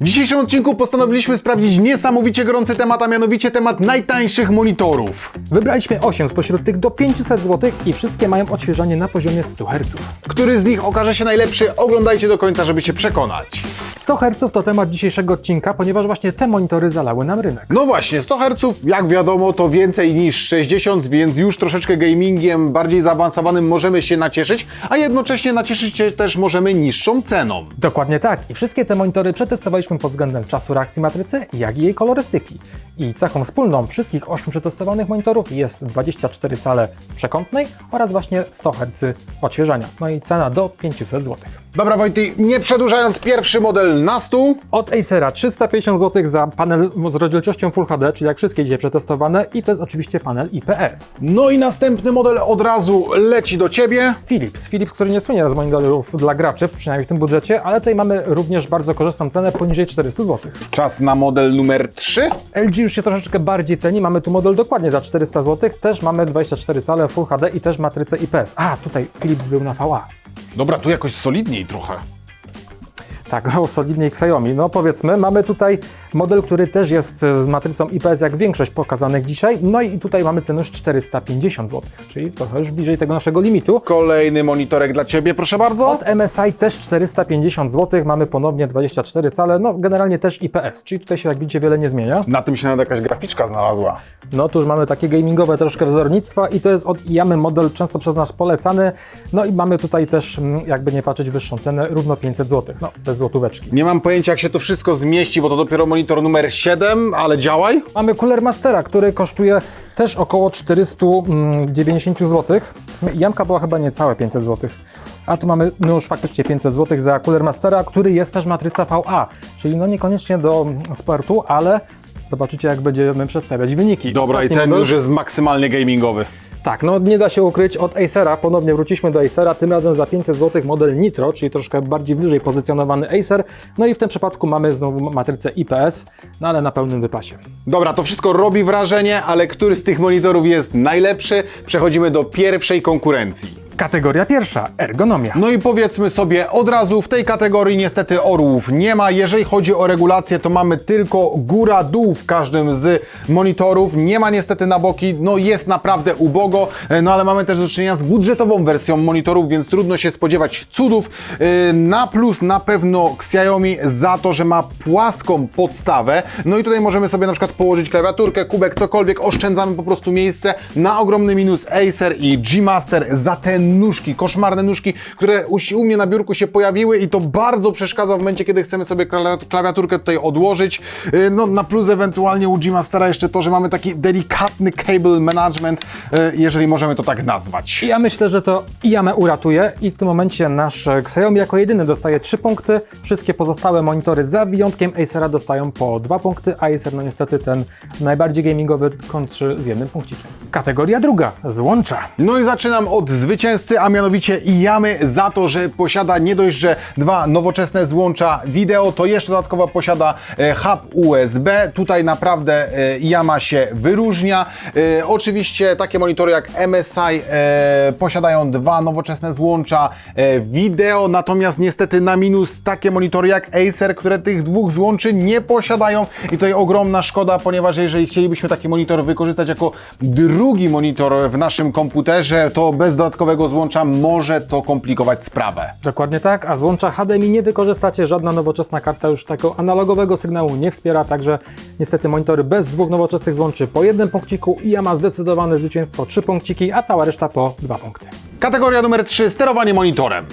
W dzisiejszym odcinku postanowiliśmy sprawdzić niesamowicie gorący temat, a mianowicie temat najtańszych monitorów. Wybraliśmy 8 spośród tych do 500 zł i wszystkie mają odświeżanie na poziomie 100 Hz. Który z nich okaże się najlepszy? Oglądajcie do końca, żeby się przekonać. 100 Hz to temat dzisiejszego odcinka, ponieważ właśnie te monitory zalały nam rynek. No właśnie, 100 Hz, jak wiadomo, to więcej niż 60, więc już troszeczkę gamingiem bardziej zaawansowanym możemy się nacieszyć, a jednocześnie nacieszyć się też możemy niższą ceną. Dokładnie tak. I wszystkie te monitory przetestowaliśmy pod względem czasu reakcji matrycy, jak i jej kolorystyki. I cechą wspólną wszystkich 8 przetestowanych monitorów jest 24 cale przekątnej oraz właśnie 100 Hz odświeżania. No i cena do 500 zł. Dobra Wojty, nie przedłużając, pierwszy model na stół. Od Acera 350 zł za panel z rozdzielczością Full HD, czyli jak wszystkie dzisiaj przetestowane i to jest oczywiście panel IPS. No i następny model od razu leci do Ciebie. Philips. Philips, który nie słynie z monitorów dla graczy, przynajmniej w tym budżecie, ale tutaj mamy również bardzo korzystną cenę poniżej 400 zł. Czas na model numer 3. LG już się troszeczkę bardziej ceni, mamy tu model dokładnie za 400 zł, też mamy 24 cale Full HD i też matrycę IPS. A, tutaj Philips był na VA. Dobra, tu jakoś solidniej trochę. Tak, no solidniej Xiaomi. No powiedzmy, mamy tutaj model, który też jest z matrycą IPS jak większość pokazanych dzisiaj. No i tutaj mamy cenę już 450 zł, czyli trochę już bliżej tego naszego limitu. Kolejny monitorek dla Ciebie, proszę bardzo. Od MSI też 450 zł, mamy ponownie 24 cale, no generalnie też IPS, czyli tutaj się jak widzicie wiele nie zmienia. Na tym się nawet jakaś graficzka znalazła. No tu już mamy takie gamingowe troszkę wzornictwa i to jest od Yamy model często przez nas polecany. No i mamy tutaj też, mm, jakby nie patrzeć, wyższą cenę, równo 500 zł, no złotóweczki. Nie mam pojęcia, jak się to wszystko zmieści, bo to dopiero monitor numer 7, ale działaj. Mamy Cooler Mastera, który kosztuje też około 490 zł. W sumie Jamka była chyba niecałe 500 zł. A tu mamy no już faktycznie 500 zł za Cooler Mastera, który jest też matryca VA, czyli no niekoniecznie do sportu, ale zobaczycie jak będziemy przedstawiać wyniki. Dobra, i Ostatni ten model- już jest maksymalnie gamingowy. Tak, no nie da się ukryć od Acera, ponownie wróciliśmy do Acera, tym razem za 500 zł model Nitro, czyli troszkę bardziej wyżej pozycjonowany Acer. No i w tym przypadku mamy znowu matrycę IPS, no ale na pełnym wypasie. Dobra, to wszystko robi wrażenie, ale który z tych monitorów jest najlepszy? Przechodzimy do pierwszej konkurencji. Kategoria pierwsza, ergonomia. No i powiedzmy sobie od razu, w tej kategorii niestety orłów nie ma. Jeżeli chodzi o regulację, to mamy tylko góra-dół w każdym z monitorów. Nie ma niestety na boki, no jest naprawdę ubogo, e, no ale mamy też do czynienia z budżetową wersją monitorów, więc trudno się spodziewać cudów. E, Na plus na pewno Xiaomi za to, że ma płaską podstawę. No i tutaj możemy sobie na przykład położyć klawiaturkę, kubek, cokolwiek, oszczędzamy po prostu miejsce. Na ogromny minus Acer i G-Master za te nóżki, koszmarne nóżki, które u, mnie na biurku się pojawiły i to bardzo przeszkadza w momencie, kiedy chcemy sobie kla- klawiaturkę tutaj odłożyć. Yy, No na plus ewentualnie u G-Mastera jeszcze to, że mamy taki delikatny cable management, yy, jeżeli możemy to tak nazwać. Ja myślę, że to Yamę uratuje i w tym momencie nasz Xiaomi jako jedyny dostaje 3 punkty. Wszystkie pozostałe monitory za wyjątkiem Acera dostają po 2 punkty, a Acer no niestety ten najbardziej gamingowy kończy z jednym punkcikiem. Kategoria druga, złącza. No i zaczynam od zwycięzcy, a mianowicie Iyamy za to, że posiada nie dość, że dwa nowoczesne złącza wideo, to jeszcze dodatkowo posiada e, hub USB. Tutaj naprawdę e, Iyama się wyróżnia. E, oczywiście takie monitory jak MSI posiadają dwa nowoczesne złącza wideo, natomiast niestety na minus takie monitory jak Acer, które tych dwóch złączy nie posiadają i tutaj ogromna szkoda, ponieważ jeżeli chcielibyśmy taki monitor wykorzystać jako drugi monitor w naszym komputerze, to bez dodatkowego złącza może to komplikować sprawę. Dokładnie tak, a złącza HDMI nie wykorzystacie, żadna nowoczesna karta już tego analogowego sygnału nie wspiera, także niestety monitory bez dwóch nowoczesnych złączy po jednym punkciku i ja ma zdecydowane zwycięstwo trzy punkciki, a cała reszta po dwa punkty. Kategoria numer 3, sterowanie monitorem.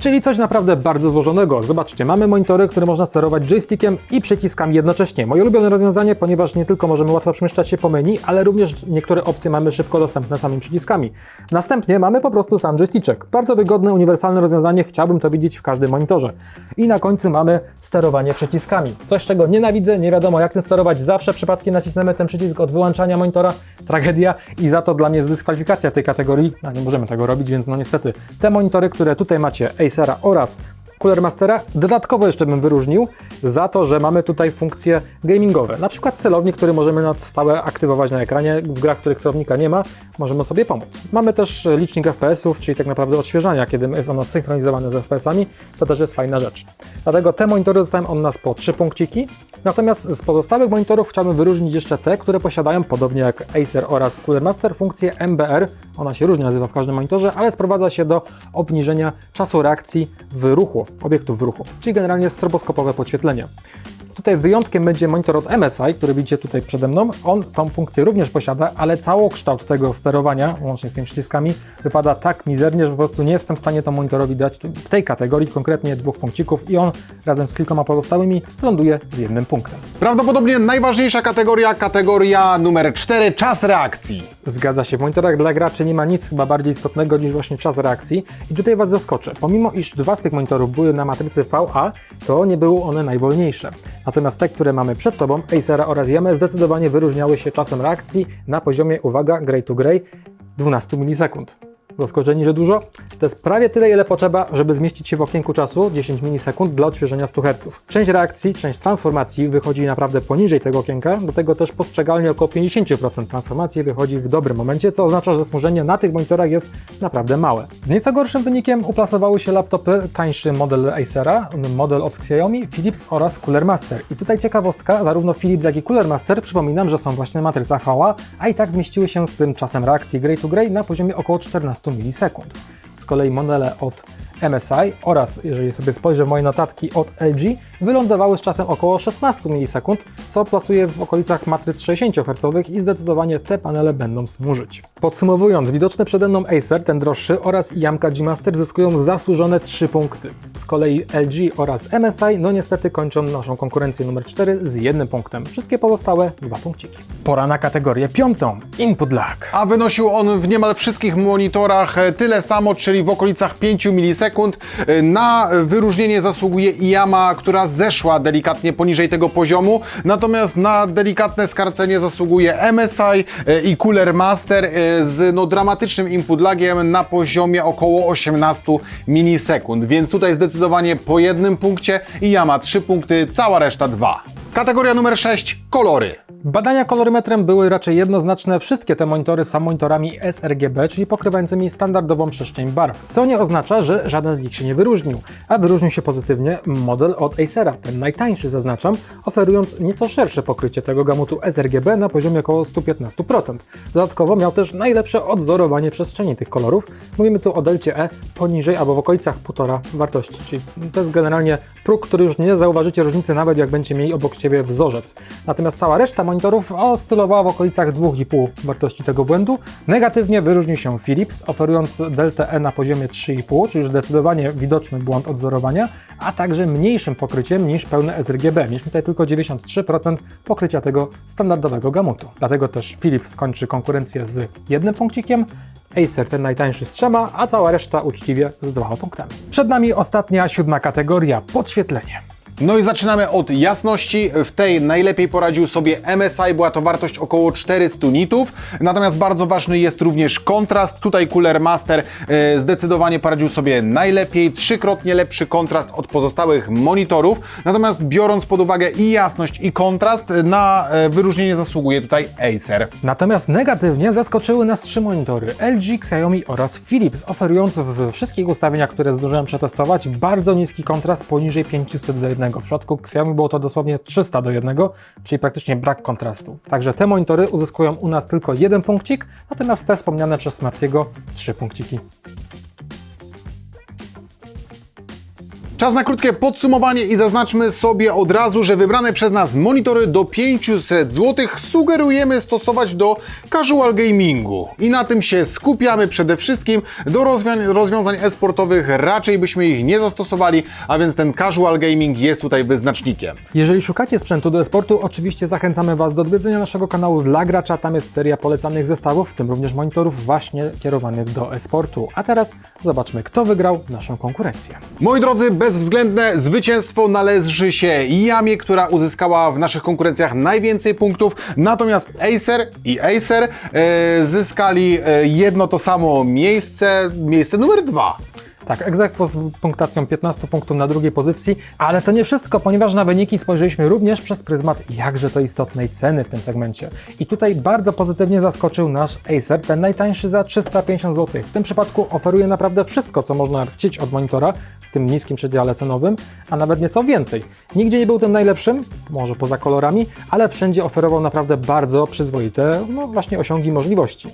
Czyli coś naprawdę bardzo złożonego. Zobaczcie, mamy monitory, które można sterować joystickiem i przyciskami jednocześnie. Moje ulubione rozwiązanie, ponieważ nie tylko możemy łatwo przemieszczać się po menu, ale również niektóre opcje mamy szybko dostępne samymi przyciskami. Następnie mamy po prostu sam joysticzek. Bardzo wygodne, uniwersalne rozwiązanie, chciałbym to widzieć w każdym monitorze. I na końcu mamy sterowanie przyciskami. Coś, czego nienawidzę, nie wiadomo jak tym sterować. Zawsze przypadkiem nacisnemy ten przycisk od wyłączania monitora. Tragedia i za to dla mnie jest dyskwalifikacja tej kategorii. A nie możemy tego robić, więc no niestety te monitory, które tutaj macie Acera oraz Cooler Mastera dodatkowo jeszcze bym wyróżnił za to, że mamy tutaj funkcje gamingowe. Na przykład celownik, który możemy na stałe aktywować na ekranie. W grach, w których celownika nie ma, możemy sobie pomóc. Mamy też licznik FPS-ów, czyli tak naprawdę odświeżania, kiedy jest ono synchronizowane z FPS-ami. To też jest fajna rzecz. Dlatego te monitory dostają od nas po 3 punkciki. Natomiast z pozostałych monitorów chciałbym wyróżnić jeszcze te, które posiadają, podobnie jak Acer oraz Cooler Master, funkcję MBR. Ona się różnie nazywa w każdym monitorze, ale sprowadza się do obniżenia czasu reakcji w ruchu, obiektów w ruchu, czyli generalnie stroboskopowe podświetlenie. Tutaj wyjątkiem będzie monitor od MSI, który widzicie tutaj przede mną. On tą funkcję również posiada, ale całokształt tego sterowania, łącznie z tymi przyciskami, wypada tak mizernie, że po prostu nie jestem w stanie to monitorowi dać w tej kategorii, konkretnie dwóch punkcików i on razem z kilkoma pozostałymi ląduje z jednym punktem. Prawdopodobnie najważniejsza kategoria, kategoria numer 4, czas reakcji. Zgadza się, w monitorach dla graczy nie ma nic chyba bardziej istotnego niż właśnie czas reakcji. I tutaj Was zaskoczę. Pomimo iż dwa z tych monitorów były na matrycy VA, to nie były one najwolniejsze. Natomiast te, które mamy przed sobą, Acera oraz Yamaha, zdecydowanie wyróżniały się czasem reakcji na poziomie, uwaga, gray to gray, 12 milisekund. Zaskoczeni, że dużo? To jest prawie tyle, ile potrzeba, żeby zmieścić się w okienku czasu 10 milisekund dla odświeżenia 100 Hz. Część reakcji, część transformacji wychodzi naprawdę poniżej tego okienka, do tego też postrzegalnie około 50% transformacji wychodzi w dobrym momencie, co oznacza, że smużenie na tych monitorach jest naprawdę małe. Z nieco gorszym wynikiem uplasowały się laptopy, tańszy model Acera, model od Xiaomi, Philips oraz Cooler Master. I tutaj ciekawostka, zarówno Philips jak i Cooler Master, przypominam, że są właśnie na matrycach VA, a i tak zmieściły się z tym czasem reakcji gray to gray na poziomie około 14 milisekund. Z kolei modele od MSI oraz, jeżeli sobie spojrzę moje notatki od LG, wylądowały z czasem około 16 milisekund, co plasuje w okolicach matryc 60 Hz i zdecydowanie te panele będą smużyć. Podsumowując, widoczny przede mną Acer, ten droższy oraz Yamka G-Master zyskują zasłużone 3 punkty. Kolei LG oraz MSI, no niestety kończą naszą konkurencję numer 4 z jednym punktem. Wszystkie pozostałe dwa punkciki. Pora na kategorię piątą, Input Lag. A wynosił on w niemal wszystkich monitorach e, tyle samo, czyli w okolicach 5 milisekund. E, Na wyróżnienie zasługuje Yama, która zeszła delikatnie poniżej tego poziomu, natomiast na delikatne skarcenie zasługuje MSI e, i Cooler Master z no, dramatycznym input lagiem na poziomie około 18 milisekund, więc tutaj zdecydowanie po jednym punkcie i Yama 3 punkty, cała reszta 2. Kategoria numer 6, kolory. Badania kolorymetrem były raczej jednoznaczne. Wszystkie te monitory są monitorami sRGB, czyli pokrywającymi standardową przestrzeń barw, co nie oznacza, że żaden z nich się nie wyróżnił. A wyróżnił się pozytywnie model od Acera, ten najtańszy zaznaczam, oferując nieco szersze pokrycie tego gamutu sRGB na poziomie około 115%. Dodatkowo miał też najlepsze odzorowanie przestrzeni tych kolorów. Mówimy tu o delcie E poniżej albo w okolicach 1,5 wartości, czyli to jest generalnie próg, który już nie zauważycie różnicy nawet jak będziecie mieli obok siebie wzorzec. Natomiast cała reszta monitorów oscylowała w okolicach 2,5 wartości tego błędu. Negatywnie wyróżnił się Philips, oferując deltę E na poziomie 3,5, czyli już zdecydowanie widoczny błąd odzorowania, a także mniejszym pokryciem niż pełne sRGB. Mieliśmy tutaj tylko 93% pokrycia tego standardowego gamutu. Dlatego też Philips kończy konkurencję z jednym punkcikiem, Acer ten najtańszy z trzema, a cała reszta uczciwie z dwoma punktami. Przed nami ostatnia, siódma kategoria, podświetlenie. No i zaczynamy od jasności. W tej najlepiej poradził sobie MSI, była to wartość około 400 nitów. Natomiast bardzo ważny jest również kontrast. Tutaj Cooler Master e, zdecydowanie poradził sobie najlepiej, trzykrotnie lepszy kontrast od pozostałych monitorów. Natomiast biorąc pod uwagę i jasność, i kontrast, na e, wyróżnienie zasługuje tutaj Acer. Natomiast negatywnie zaskoczyły nas trzy monitory LG, Xiaomi oraz Philips, oferując w wszystkich ustawieniach, które zdążyłem przetestować, bardzo niski kontrast poniżej 500 do 1. W przypadku Xiaomi było to dosłownie 300 do 1, czyli praktycznie brak kontrastu. Także te monitory uzyskują u nas tylko jeden punkcik, natomiast te wspomniane przez Smartiego trzy punkciki. Czas na krótkie podsumowanie i zaznaczmy sobie od razu, że wybrane przez nas monitory do 500 zł sugerujemy stosować do casual gamingu. I na tym się skupiamy przede wszystkim. Do rozwiązań e-sportowych raczej byśmy ich nie zastosowali, a więc ten casual gaming jest tutaj wyznacznikiem. Jeżeli szukacie sprzętu do e-sportu, oczywiście zachęcamy Was do odwiedzenia naszego kanału dla gracza. Tam jest seria polecanych zestawów, w tym również monitorów właśnie kierowanych do e-sportu. A teraz zobaczmy, kto wygrał naszą konkurencję. Moi drodzy, bezwzględne zwycięstwo należy się Yamie, która uzyskała w naszych konkurencjach najwięcej punktów, natomiast Acer i Acer e, zyskali e, jedno to samo miejsce, miejsce numer dwa. Tak, egzekwo z punktacją 15 punktów na drugiej pozycji, ale to nie wszystko, ponieważ na wyniki spojrzeliśmy również przez pryzmat jakże to istotnej ceny w tym segmencie. I tutaj bardzo pozytywnie zaskoczył nasz Acer, ten najtańszy za 350 zł. W tym przypadku oferuje naprawdę wszystko, co można chcieć od monitora w tym niskim przedziale cenowym, a nawet nieco więcej. Nigdzie nie był tym najlepszym, może poza kolorami, ale wszędzie oferował naprawdę bardzo przyzwoite, no właśnie osiągi możliwości.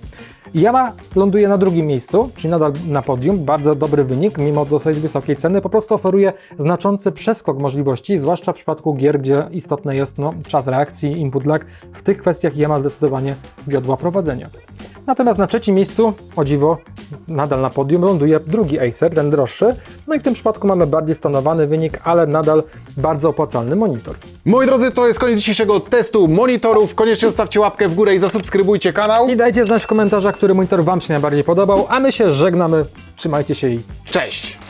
Yamaha ląduje na drugim miejscu, czyli nadal na podium. Bardzo dobry wynik, mimo dosyć wysokiej ceny. Po prostu oferuje znaczący przeskok możliwości, zwłaszcza w przypadku gier, gdzie istotny jest no, czas reakcji, input lag. W tych kwestiach Yamaha zdecydowanie wiodła prowadzenia. Natomiast na trzecim miejscu, o dziwo, nadal na podium ląduje drugi Acer, ten droższy. No i w tym przypadku mamy bardziej stonowany wynik, ale nadal bardzo opłacalny monitor. Moi drodzy, to jest koniec dzisiejszego testu monitorów. Koniecznie zostawcie łapkę w górę i zasubskrybujcie kanał. I dajcie znać w komentarzach, który monitor Wam się najbardziej podobał, a my się żegnamy. Trzymajcie się i Cześć!